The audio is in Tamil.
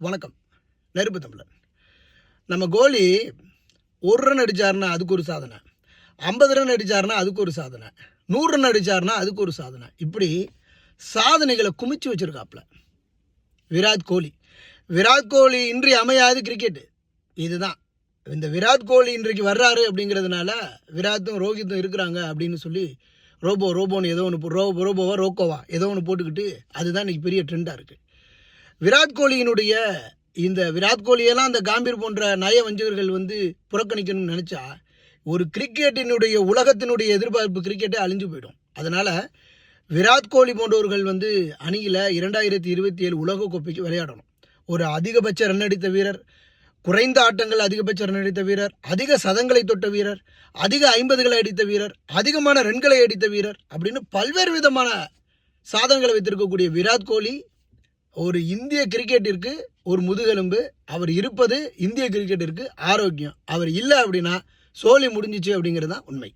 வணக்கம். நெருப்பு தமிழன். நம்ம கோலி ஒரு ரன் அடித்தார்னா அதுக்கு ஒரு சாதனை. ஐம்பது ரன் அடித்தார்னா அதுக்கு ஒரு சாதனை. நூறு ரன் அடித்தார்னா அதுக்கு ஒரு சாதனை. இப்படி சாதனைகளை குமிச்சு வச்சுருக்காப்புல. விராட் கோலி. விராட் கோலி இன்றி அமையாது கிரிக்கெட்டு இதுதான். இந்த விராட் கோலி இன்றைக்கு வர்றாரு அப்படிங்கிறதுனால விராத்தும் ரோஹித்தும் இருக்கிறாங்க அப்படின்னு சொல்லி ரோபோ ரோபோன்னு ஏதோ ஒன்று ரோ ரோபோவா ரோக்கோவா ஏதோ ஒன்று போட்டுக்கிட்டு அதுதான் இன்றைக்கி பெரிய ட்ரெண்டாக இருக்குது விராட் கோலியினுடைய இந்த விராட் கோலியெல்லாம் அந்த காம்பீர் போன்ற நய வஞ்சகர்கள் வந்து புறக்கணிக்கணும்னு நினச்சா ஒரு கிரிக்கெட்டினுடைய உலகத்தினுடைய எதிர்பார்ப்பு கிரிக்கெட்டே அழிஞ்சு போயிடும். அதனால் விராட் கோலி போன்றவர்கள் வந்து அணியில் இரண்டாயிரத்தி இருபத்தி ஏழு உலகக்கோப்பைக்கு விளையாடணும். ஒரு அதிகபட்ச ரன் அடித்த வீரர் குறைந்த ஆட்டங்கள் அதிகபட்ச ரன் அடித்த வீரர் அதிக சதங்களை தொட்ட வீரர் அதிக ஐம்பதுகளை அடித்த வீரர் அதிகமான ரன்களை அடித்த வீரர் அப்படின்னு பல்வேறு விதமான சாதனைகளை வைத்திருக்கக்கூடிய விராட் கோலி ஒரு இந்திய கிரிக்கெட்டிற்கு ஒரு முதுகெலும்பு அவர் இருப்பது இந்திய கிரிக்கெட்டிற்கு ஆரோக்கியம். அவர் இல்லை அப்படின்னா சோலி முடிஞ்சிச்சு அப்படிங்கிறது தான் உண்மை.